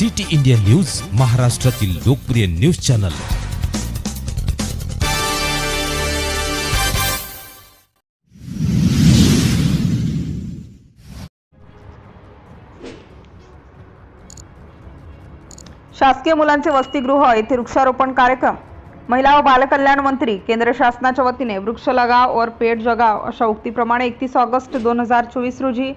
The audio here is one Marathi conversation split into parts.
सिटी इंडिया न्यूज महाराष्ट्रातील लोकप्रिय न्यूज चॅनल. शासकीय मुलांचे वसतिगृह येथे वृक्षारोपण कार्यक्रम. महिला व बालकल्याण मंत्री केंद्र शासनाच्या वतीने वृक्ष लगाव और पेट जगाव अशा उक्तीप्रमाणे एकतीस ऑगस्ट दोन हजार चोवीस रोजी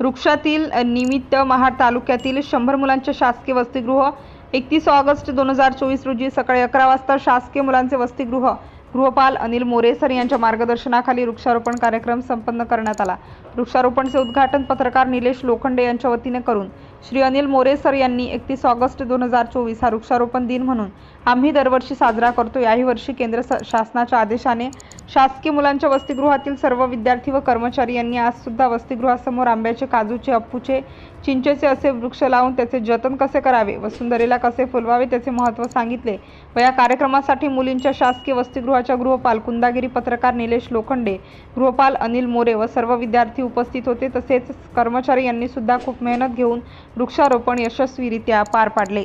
वृक्षातील निमित्त महाड तालुक्यातील शंभर मुलांचे शासकीय वसतिगृह एकतीस ऑगस्ट दोन हजार चोवीस रोजी सकाळी अकरा वाजता शासकीय मुलांचे वसतिगृह गृहपाल अनिल मोरेसर यांच्या मार्गदर्शनाखाली वृक्षारोपण कार्यक्रम संपन्न करण्यात आला. वृक्षारोपणचे उद्घाटन पत्रकार निलेश लोखंडे यांच्या वतीने करून श्री अनिल मोरेसर यांनी एकतीस ऑगस्ट दोन हजार चोवीस हा वृक्षारोपण दिन म्हणून आम्ही दरवर्षी साजरा करतो. याही वर्षी केंद्र स- शासनाच्या आदेशाने शासकीय मुलांच्या वसतिगृहातील सर्व विद्यार्थी व कर्मचारी यांनी आज सुद्धा वसतिगृहासमोर आंब्याचे काजूचे अप्पूचे चिंचेचे असे वृक्ष लावून त्याचे जतन कसे करावे वसुंधरेला कसे फुलवावे त्याचे महत्त्व सांगितले व या कार्यक्रमासाठी मुलींच्या शासकीय वसतिगृहाच्या गृहपाल कुंदागिरी पत्रकार निलेश लोखंडे गृहपाल अनिल मोरे व सर्व विद्यार्थी उपस्थित होते. तसेच कर्मचारी यांनी सुद्धा खूप मेहनत घेऊन वृक्षारोपण यशस्वीरित्या पार पाडले.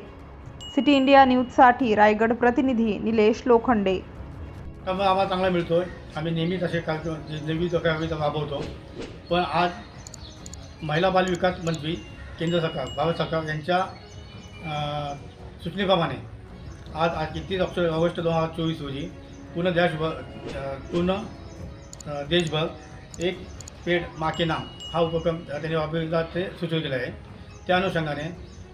सिटी इंडिया न्यूजसाठी रायगड प्रतिनिधी निलेश लोखंडे. त्यामुळे आम्हाला चांगला मिळतो आहे आम्ही नेहमीच असे कार्यक्रम जे नेहमी तो कार्यक्रम राबवतो. पण आज महिला बाल विकास मंत्री केंद्र सरकार भारत सरकार यांच्या सूचनेप्रमाणे आज आज एकतीस ऑक्टोबर ऑगस्ट दोन हजार चोवीस रोजी पूर्ण देशभर पूर्ण देशभर एक पेड माके नाम हा उपक्रम त्यांनी राबविला ते सुचवलेला आहे. त्या अनुषंगाने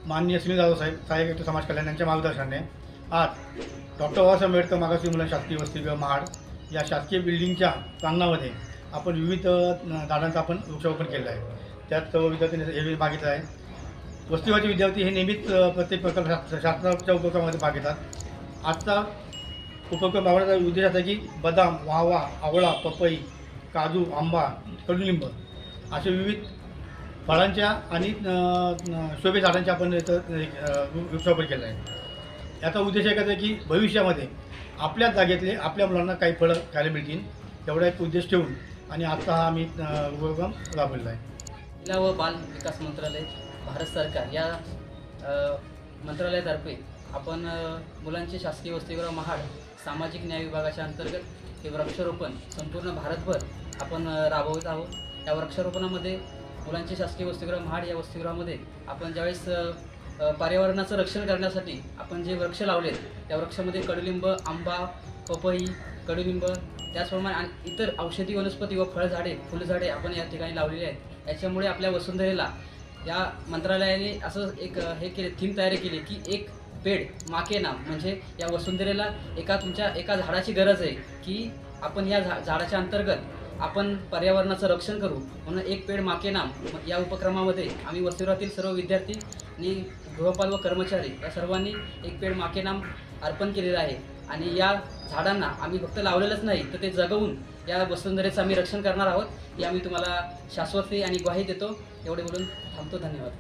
माननीय सुनील जाधव साहेब सहाय्यक समाज कल्याण यांच्या मार्गदर्शनाने आज डॉक्टर बाबासाहेब आंबेडकर मागासी मुलं शासकीय वसतिगृह महाड या शासकीय बिल्डिंगच्या प्रांगणामध्ये आपण विविध झाडांचा आपण वृक्षारोपण केलं आहे. त्यात सर्व विद्यार्थ्यांनी हे मागितलं आहे. वस्तीवाचे विद्यार्थी हे नेहमीच प्रत्येक प्रकल्प शा- शासनाच्या उपक्रमामध्ये भाग घेतात. आजचा उपक्रम राबवण्याचा उद्देश असा की बदाम वाहवा आवळा पपई काजू आंबा कडुलिंब असे विविध फळांच्या आणि शोभे झाडांच्या आपण इथं वृक्षारोपण केलं आहे. याचा उद्देश एकच आहे की भविष्यामध्ये आपल्याच जागेतले आपल्या मुलांना काही फळं खायला मिळतील एवढा एक उद्देश ठेवून आणि आजचा हा आम्ही उपक्रम राबवलेला आहे. महिला व बाल विकास मंत्रालय भारत सरकार या मंत्रालयातर्फे आपण मुलांचे शासकीय वसतिगृह महाड सामाजिक न्याय विभागाच्या अंतर्गत हे वृक्षारोपण संपूर्ण भारतभर आपण राबवत आहोत. या वृक्षारोपणामध्ये मुलांचे शासकीय वसतिगृह महाड या वसतिगृहामध्ये आपण ज्यावेळेस पर्यावरणाचं रक्षण करण्यासाठी आपण जे वृक्ष लावलेत त्या वृक्षामध्ये कडुलिंब आंबा पपई कडुलिंब त्याचप्रमाणे आणि इतर औषधी वनस्पती व फळझाडे फुलझाडे आपण या ठिकाणी लावलेली आहेत. याच्यामुळे आपल्या वसुंधरेला या मंत्रालयाने असं एक हे केले थीम तयारी केली की एक पेड माके नाम म्हणजे या वसुंधरेला एका तुमच्या एका झाडाची गरज आहे की आपण या झा झाडाच्या अंतर्गत आपण पर्यावरणाचं रक्षण करू. म्हणून एक पेड माके नाम या उपक्रमामध्ये आम्ही वसुरातील सर्व विद्यार्थी आणि गृहपाल व कर्मचारी या सर्वांनी एक पेड माके नाम अर्पण केलेलं आहे. आणि या झाडांना आम्ही फक्त लावलेलंच नाही तर ते जगवून या वसुंधरेचं आम्ही रक्षण करणार आहोत. ही आम्ही तुम्हाला शाश्वती आणि ग्वाही देतो. एवढे बोलून थांबतो. धन्यवाद.